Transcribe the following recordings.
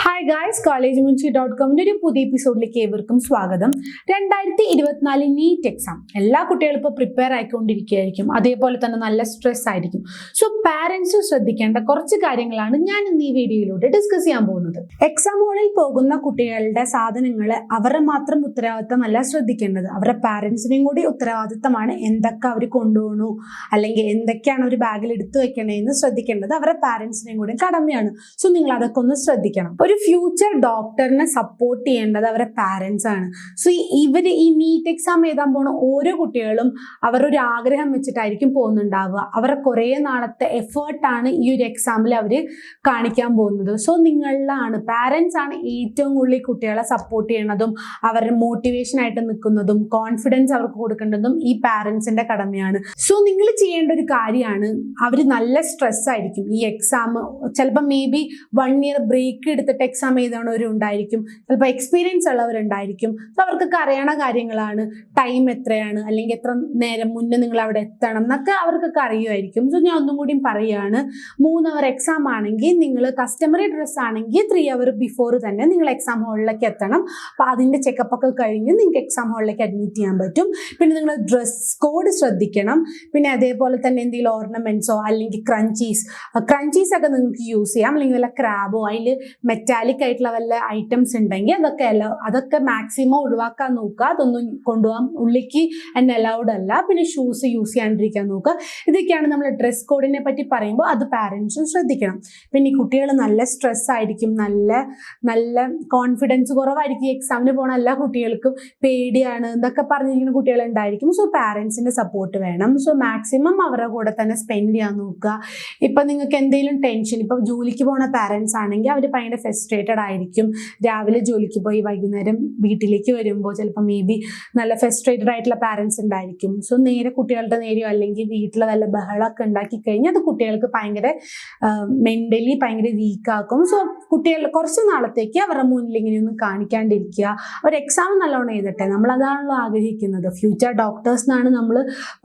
Hi guys college Munshi dot കോമിന്റെ ഒരു പുതിയ എപ്പിസോഡിലേക്ക് ഏവർക്കും സ്വാഗതം. രണ്ടായിരത്തി ഇരുപത്തിനാല് നീറ്റ് എക്സാം എല്ലാ കുട്ടികളും ഇപ്പോൾ പ്രിപ്പയർ ആയിക്കൊണ്ടിരിക്കുകയായിരിക്കും. അതേപോലെ തന്നെ നല്ല സ്ട്രെസ് ആയിരിക്കും. സോ പാരൻസ് ശ്രദ്ധിക്കേണ്ട കുറച്ച് കാര്യങ്ങളാണ് ഞാൻ ഇന്ന് ഈ വീഡിയോയിലൂടെ ഡിസ്കസ് ചെയ്യാൻ പോകുന്നത്. എക്സാം ഹോളിൽ പോകുന്ന കുട്ടികളുടെ സാധനങ്ങൾ അവരുടെ മാത്രം ഉത്തരവാദിത്തമല്ല ശ്രദ്ധിക്കേണ്ടത്. അവരുടെ പാരൻസിനെയും കൂടി ഉത്തരവാദിത്തമാണ് എന്തൊക്കെ അവർ കൊണ്ടുപോകണു അല്ലെങ്കിൽ എന്തൊക്കെയാണ് ഒരു ബാഗിൽ എടുത്തു വെക്കണേന്ന് ശ്രദ്ധിക്കേണ്ടത് അവരുടെ പാരൻസിനെയും കൂടി കടമയാണ്. സോ നിങ്ങൾ അതൊക്കെ ഒന്ന് ശ്രദ്ധിക്കണം. ഒരു ഫ്യൂച്ചർ ഡോക്ടറിനെ സപ്പോർട്ട് ചെയ്യേണ്ടത് അവരെ പാരൻസ് ആണ്. സോ ഇവർ ഈ നീറ്റ് എക്സാം എഴുതാൻ പോണ ഓരോ കുട്ടികളും അവരൊരു ആഗ്രഹം വെച്ചിട്ടായിരിക്കും പോകുന്നുണ്ടാവുക. അവരുടെ കുറേ നാളത്തെ എഫേർട്ടാണ് ഈ ഒരു എക്സാമിൽ അവർ കാണിക്കാൻ പോകുന്നത്. സോ നിങ്ങളിലാണ് പാരൻസ് ആണ് ഏറ്റവും കൂടുതൽ കുട്ടികളെ സപ്പോർട്ട് ചെയ്യണതും അവരുടെ മോട്ടിവേഷൻ ആയിട്ട് നിൽക്കുന്നതും കോൺഫിഡൻസ് അവർക്ക് കൊടുക്കേണ്ടതും ഈ പാരൻസിന്റെ കടമയാണ്. സോ നിങ്ങൾ ചെയ്യേണ്ട ഒരു കാര്യമാണ് അവർ നല്ല സ്ട്രെസ് ആയിരിക്കും ഈ എക്സാം ചിലപ്പോൾ may be one year break എടുത്തിട്ട് എക്സാം എഴുതണവരുണ്ടായിരിക്കും ചിലപ്പോൾ എക്സ്പീരിയൻസ് ഉള്ളവരുണ്ടായിരിക്കും. സോ അവർക്കൊക്കെ അറിയണ കാര്യങ്ങളാണ്. ടൈം എത്രയാണ്? അല്ലെങ്കിൽ എത്ര നേരം മുന്നേ നിങ്ങൾ അവിടെ എത്തണം എന്നൊക്കെ അവർക്കൊക്കെ അറിയുമായിരിക്കും. സോ ഞാൻ ഒന്നും കൂടിയും പറയുകയാണ് മൂന്ന് അവർ എക്സാം ആണെങ്കിൽ നിങ്ങൾ കസ്റ്റമറി ഡ്രസ് ആണെങ്കിൽ ത്രീ അവർ ബിഫോർ തന്നെ നിങ്ങൾ എക്സാം ഹാളിലേക്ക് എത്തണം. അപ്പോൾ അതിന്റെ ചെക്കപ്പ് ഒക്കെ കഴിഞ്ഞ് നിങ്ങൾക്ക് എക്സാം ഹാളിലേക്ക് അഡ്മിറ്റ് ചെയ്യാൻ പറ്റും. പിന്നെ നിങ്ങൾ ഡ്രസ് കോഡ് ശ്രദ്ധിക്കണം. പിന്നെ അതേപോലെ തന്നെ എന്തെങ്കിലും ഓർണമെന്റ്സോ അല്ലെങ്കിൽ ക്രഞ്ചീസ് ക്രഞ്ചീസ് ഒക്കെ നിങ്ങൾക്ക് യൂസ് ചെയ്യാം. അല്ലെങ്കിൽ വല്ല ക്രാബോ അതിൽ മെറ്റാലിക് ആയിട്ടുള്ള വല്ല ഐറ്റംസ് ഉണ്ടെങ്കിൽ അതൊക്കെ അല്ല അതൊക്കെ മാക്സിമം ഒഴിവാക്കാൻ നോക്കുക. അതൊന്നും കൊണ്ടുപോകാൻ ഉള്ളിക്ക് എന്നെ അലൗഡ് അല്ല. പിന്നെ ഷൂസ് യൂസ് ചെയ്യാണ്ടിരിക്കാൻ നോക്കുക. ഇതൊക്കെയാണ് നമ്മൾ ഡ്രസ് കോഡിനെ പറ്റി പറയുമ്പോൾ അത് പാരൻസും ശ്രദ്ധിക്കണം. പിന്നെ ഈ കുട്ടികൾ നല്ല സ്ട്രെസ് ആയിരിക്കും. നല്ല നല്ല കോൺഫിഡൻസ് കുറവായിരിക്കും. എക്സാമിന് പോണ എല്ലാ കുട്ടികൾക്കും പേടിയാണ്. എന്നൊക്കെ പറഞ്ഞിരിക്കുന്ന കുട്ടികൾ ഉണ്ടായിരിക്കും. സോ പാരൻസിന്റെ സപ്പോർട്ട് വേണം. സോ മാക്സിമം അവരുടെ കൂടെ തന്നെ സ്പെൻഡ് ചെയ്യാൻ നോക്കുക. ഇപ്പം നിങ്ങൾക്ക് എന്തെങ്കിലും ടെൻഷൻ ഇപ്പം ജോലിക്ക് പോണ പാരൻസ് ആണെങ്കിൽ അവർ ഭയങ്കര ഫ്രസ്ട്രേറ്റഡ് ആയിരിക്കും. രാവിലെ ജോലിക്ക് പോയി വൈകുന്നേരം വീട്ടിലേക്ക് വരുമ്പോൾ ചിലപ്പോൾ മേ ബി നല്ല ഫ്രസ്ട്രേറ്റഡ് ആയിട്ടുള്ള പാരൻസ് ഉണ്ടായിരിക്കും. സോ നേരെ കുട്ടികളുടെ നേരെയോ അല്ലെങ്കിൽ വീട്ടിൽ വല്ല ബഹളമൊക്കെ ഉണ്ടാക്കി കഴിഞ്ഞാൽ അത് കുട്ടികൾക്ക് ഭയങ്കര മെന്റലി ഭയങ്കര വീക്കാക്കും സോ കുട്ടികൾ കുറച്ച് നാളത്തേക്ക് അവരുടെ മുന്നിൽ ഇങ്ങനെയൊന്നും കാണിക്കാണ്ടിരിക്കുക. അവർ എക്സാം നല്ലോണം എഴുതട്ടെ. നമ്മൾ അതാണല്ലോ ആഗ്രഹിക്കുന്നത്. ഫ്യൂച്ചർ ഡോക്ടേഴ്സ് എന്നാണ് നമ്മൾ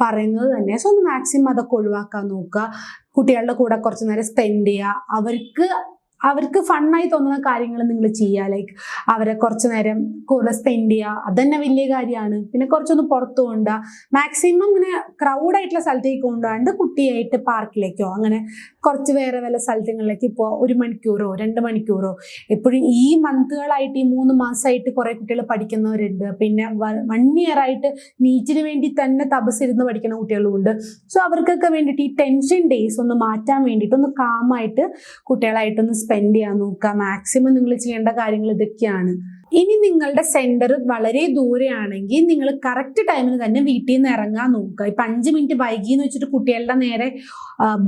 പറയുന്നത് തന്നെ. സോ ഒന്ന് മാക്സിമം അതൊക്കെ ഒഴിവാക്കാൻ നോക്കുക. കുട്ടികളുടെ കൂടെ കുറച്ച് നേരം സ്പെൻഡ് ചെയ്യുക. അവർക്ക് അവർക്ക് ഫണ്ണായി തോന്നുന്ന കാര്യങ്ങൾ നിങ്ങൾ ചെയ്യുക. ലൈക്ക് അവരെ കുറച്ച് നേരം കൂടെ സ്പെൻഡ് ചെയ്യുക. അതന്നെ വലിയ കാര്യമാണ്. പിന്നെ കുറച്ചൊന്ന് പുറത്തു കൊണ്ടുക മാക്സിമം ഇങ്ങനെ ക്രൗഡായിട്ടുള്ള സ്ഥലത്തേക്ക് കൊണ്ടുപോകാണ്ട് കുട്ടിയായിട്ട് പാർക്കിലേക്കോ അങ്ങനെ കുറച്ച് വേറെ വല്ല സ്ഥലങ്ങളിലേക്ക് ഇപ്പോൾ ഒരു മണിക്കൂറോ രണ്ട് മണിക്കൂറോ. എപ്പോഴും ഈ മന്തുകളായിട്ട് ഈ മൂന്ന് മാസമായിട്ട് കുറേ കുട്ടികൾ പഠിക്കുന്നവരുണ്ട്. പിന്നെ വൺ ഇയർ ആയിട്ട് നീറ്റിന് വേണ്ടി തന്നെ തപസ്സിരുന്ന് പഠിക്കുന്ന കുട്ടികളുമുണ്ട്. സോ അവർക്കൊക്കെ വേണ്ടിയിട്ട് ഈ ടെൻഷൻ ഡേയ്സ് ഒന്ന് മാറ്റാൻ വേണ്ടിയിട്ട് ഒന്ന് കാമായിട്ട് കുട്ടികളായിട്ടൊന്ന് സ്പെൻഡ് ചെയ്യാൻ നോക്കുക. മാക്സിമം നിങ്ങൾ ചെയ്യേണ്ട കാര്യങ്ങൾ ഇതൊക്കെയാണ്. ഇനി നിങ്ങളുടെ സെന്റർ വളരെ ദൂരെയാണെങ്കിൽ നിങ്ങൾ കറക്റ്റ് ടൈമിൽ തന്നെ വീട്ടിൽ നിന്ന് ഇറങ്ങാൻ നോക്കുക. ഇപ്പം അഞ്ച് മിനിറ്റ് വൈകി എന്ന് വെച്ചിട്ട് കുട്ടികളുടെ നേരെ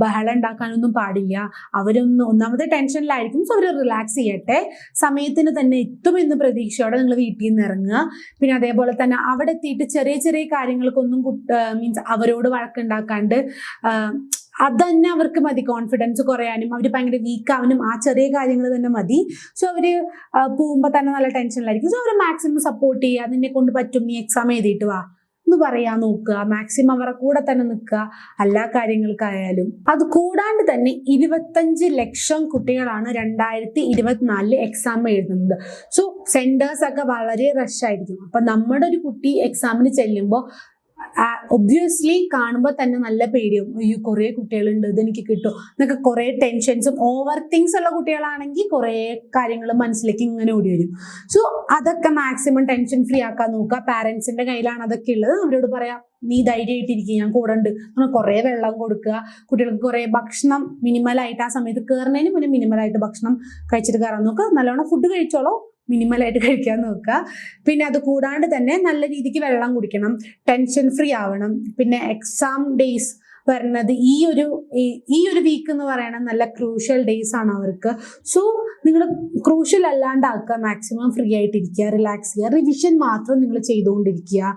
ബഹളം ഉണ്ടാക്കാനൊന്നും പാടില്ല. അവരൊന്നും ഒന്നാമത്തെ ടെൻഷനിലായിരിക്കും സോ അവർ റിലാക്സ് ചെയ്യട്ടെ. സമയത്തിന് തന്നെ എത്തുമെന്ന് പ്രതീക്ഷയോടെ നിങ്ങൾ വീട്ടിൽ നിന്ന് ഇറങ്ങുക. പിന്നെ അതേപോലെ തന്നെ അവിടെ എത്തിയിട്ട് ചെറിയ ചെറിയ കാര്യങ്ങൾക്കൊന്നും മീൻസ് അവരോട് വഴക്കുണ്ടാക്കാണ്ട് ആ, അതന്നെ അവർക്ക് മതി കോൺഫിഡൻസ് കുറയാനും അവർ ഭയങ്കര വീക്കാവാനും ആ ചെറിയ കാര്യങ്ങൾ തന്നെ മതി. സോ അവർ പോകുമ്പോൾ തന്നെ നല്ല ടെൻഷനിലായിരിക്കും സോ അവർ മാക്സിമം സപ്പോർട്ട് ചെയ്യുക നിന്നെ കൊണ്ട് പറ്റും നീ എക്സാം എഴുതിയിട്ട് വാ. എന്ന് പറയാൻ നോക്കുക മാക്സിമം അവരുടെ കൂടെ തന്നെ നിൽക്കുക എല്ലാ കാര്യങ്ങൾക്കായാലും. അത് കൂടാണ്ട് തന്നെ ഇരുപത്തഞ്ച് ലക്ഷം കുട്ടികളാണ് രണ്ടായിരത്തി ഇരുപത്തിനാലിൽ എക്സാം എഴുതുന്നത്. സോ സെന്റേഴ്സ് ഒക്കെ വളരെ റഷ് ആയിരിക്കും. അപ്പൊ നമ്മുടെ ഒരു കുട്ടി എക്സാമിന് ചെല്ലുമ്പോൾ ഒബ്വിയസ്ലി കാണുമ്പോൾ തന്നെ നല്ല പേടിയും അയ്യോ കുറേ കുട്ടികളുണ്ട് ഇതെനിക്ക് കിട്ടും. എന്നൊക്കെ കുറേ ടെൻഷൻസും ഓവർ തിങ്സ് ഉള്ള കുട്ടികളാണെങ്കിൽ കുറേ കാര്യങ്ങൾ മനസ്സിലേക്ക് ഇങ്ങനെ ഓടി വരും. സോ അതൊക്കെ മാക്സിമം ടെൻഷൻ ഫ്രീ ആക്കാൻ നോക്കുക. പാരൻസിന്റെ കയ്യിലാണ് അതൊക്കെ ഉള്ളത്. അവരോട് പറയാം നീ ധൈര്യമായിട്ടിരിക്കുക ഞാൻ കൂടെ ഉണ്ട്. അങ്ങനെ കുറേ വെള്ളം കൊടുക്കുക. കുട്ടികൾക്ക് കുറേ ഭക്ഷണം മിനിമലായിട്ട് ആ സമയത്ത് കയറുന്നതിന് മുന്നേ മിനിമലായിട്ട് ഭക്ഷണം കഴിച്ചിട്ട് കയറാൻ നോക്കുക. നല്ലവണ്ണം ഫുഡ് കഴിച്ചോളൂ. മിനിമലായിട്ട് കഴിക്കാൻ നോക്കുക. പിന്നെ അത് കൂടാണ്ട് തന്നെ നല്ല രീതിക്ക് വെള്ളം കുടിക്കണം. ടെൻഷൻ ഫ്രീ ആവണം. പിന്നെ എക്സാം ഡേയ്സ് വരുന്നത് ഈ ഒരു ഈ- ഒരു വീക്ക് എന്ന് പറയുന്നത് നല്ല ക്രൂഷ്യൽ ഡേയ്സ് ആണ് അവർക്ക്. സോ നിങ്ങൾ ക്രൂഷ്യൽ അല്ലാണ്ടാക്കുക. മാക്സിമം ഫ്രീ ആയിട്ടിരിക്കുക റിലാക്സ് ചെയ്യുക. റിവിഷൻ മാത്രം നിങ്ങൾ ചെയ്തുകൊണ്ടിരിക്കുക.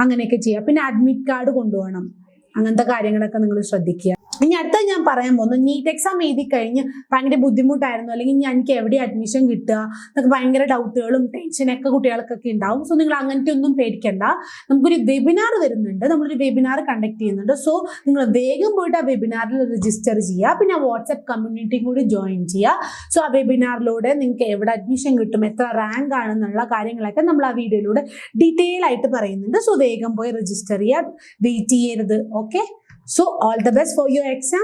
അങ്ങനെയൊക്കെ ചെയ്യുക. പിന്നെ അഡ്മിറ്റ് കാർഡ് കൊണ്ടുപോകണം. അങ്ങനത്തെ കാര്യങ്ങളൊക്കെ നിങ്ങൾ ശ്രദ്ധിക്കുക. ഇനി അടുത്ത ഞാൻ പറയാൻ പോകുന്നു നീറ്റ് എക്സാം എഴുതി കഴിഞ്ഞ് ഭയങ്കര ബുദ്ധിമുട്ടായിരുന്നു. അല്ലെങ്കിൽ ഞാൻ എനിക്ക് എവിടെ അഡ്മിഷൻ കിട്ടുക എന്നൊക്കെ ഭയങ്കര ഡൗട്ടുകളും ടെൻഷനൊക്കെ കുട്ടികൾക്കൊക്കെ ഉണ്ടാവും. സോ നിങ്ങൾ അങ്ങനത്തെ ഒന്നും പേടിക്കണ്ട. നമുക്കൊരു വെബിനാർ വരുന്നുണ്ട്. നമ്മളൊരു വെബിനാർ കണ്ടക്ട് ചെയ്യുന്നുണ്ട്. സോ നിങ്ങൾ വേഗം പോയിട്ട് ആ വെബിനാറിൽ രജിസ്റ്റർ ചെയ്യുക. പിന്നെ വാട്സപ്പ് കമ്മ്യൂണിറ്റിയും കൂടി ജോയിൻ ചെയ്യുക. സോ ആ വെബിനാറിലൂടെ നിങ്ങൾക്ക് എവിടെ അഡ്മിഷൻ കിട്ടും എത്ര റാങ്ക് ആണെന്നുള്ള കാര്യങ്ങളൊക്കെ നമ്മൾ ആ വീഡിയോയിലൂടെ ഡീറ്റെയിൽ ആയിട്ട് പറയുന്നുണ്ട്. സോ വേഗം പോയി രജിസ്റ്റർ ചെയ്യുക. വെയിറ്റ് ചെയ്യരുത്. Okay So all the best for your exam.